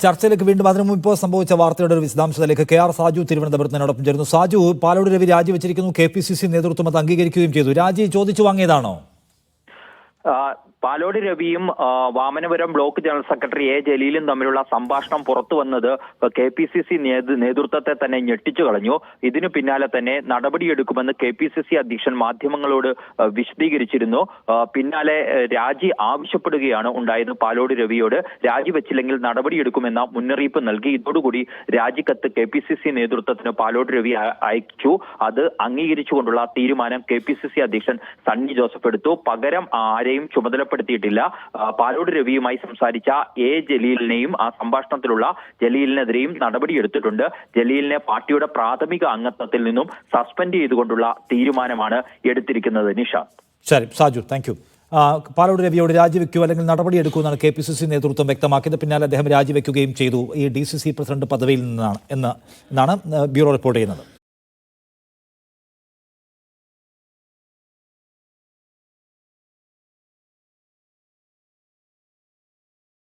ചർച്ചയിലേക്ക് വീണ്ടും അതിനു മുമ്പ് ഇപ്പോൾ സംഭവിച്ച വാർത്തയുടെ ഒരു വിശദാംശത്തിലേക്ക് കെ ആർ സാജു തിരുവനന്തപുരത്ത് എന്നോടൊപ്പം ചേരുന്നു. സാജു പാലോട് രവി രാജിവെച്ചിരിക്കുന്നു. കെ പി സി സി നേതൃത്വം അത് അംഗീകരിക്കുകയും ചെയ്തു. രാജി ചോദിച്ചു വാങ്ങിയതാണോ? Palode രവിയും Vamanapuram block general secretary A ജലീലും തമ്മിലുള്ള സംഭാഷണം പുറത്തു വന്നത് കെ പി സി സി നേതൃത്വത്തെ തന്നെ ഞെട്ടിച്ചു കളഞ്ഞു. ഇതിനു പിന്നാലെ തന്നെ നടപടിയെടുക്കുമെന്ന് കെ പി സി സി അധ്യക്ഷൻ മാധ്യമങ്ങളോട് വിശദീകരിച്ചിരുന്നു. പിന്നാലെ രാജി ആവശ്യപ്പെടുകയാണ് ഉണ്ടായത് പാലോട് രവിയോട്. രാജിവെച്ചില്ലെങ്കിൽ നടപടിയെടുക്കുമെന്ന മുന്നറിയിപ്പ് നൽകി. ഇതോടുകൂടി രാജിക്കത്ത് കെ പി സി സി നേതൃത്വത്തിന് പാലോട് രവി അയച്ചു. അത് അംഗീകരിച്ചുകൊണ്ടുള്ള തീരുമാനം കെ പി സി സി അധ്യക്ഷൻ സണ്ണി ജോസഫ് എടുത്തു. പകരം ആരെയും ചുമതലപ്പെടുത്തിയിട്ടില്ല ആ, പാലോട് രവിയുമായി സംസാരിച്ച എ ജലീലിനെയും ആ സംഭാഷണത്തിലുള്ള ജലീലിനെതിരെയും നടപടിയെടുത്തിട്ടുണ്ട് ജലീലിനെ പാർട്ടിയുടെ പ്രാഥമിക അംഗത്വത്തിൽ നിന്നും സസ്പെൻഡ് ചെയ്തുകൊണ്ടുള്ള തീരുമാനമാണ് എടുത്തിരിക്കുന്നത്. നിഷാദ് ശരി സാജു താങ്ക് യു പാലോട് രവിയോട് രാജിവെക്കൂ അല്ലെങ്കിൽ നടപടിയെടുക്കുമെന്നാണ് കെ പി സി സി നേതൃത്വം വ്യക്തമാക്കിയത്. പിന്നാലെ അദ്ദേഹം രാജിവെക്കുകയും ചെയ്തു. ഈ ഡി സി സി പ്രസിഡന്റ് പദവിയിൽ നിന്നാണ് എന്ന് എന്നാണ് ബ്യൂറോ റിപ്പോർട്ട് ചെയ്യുന്നത്.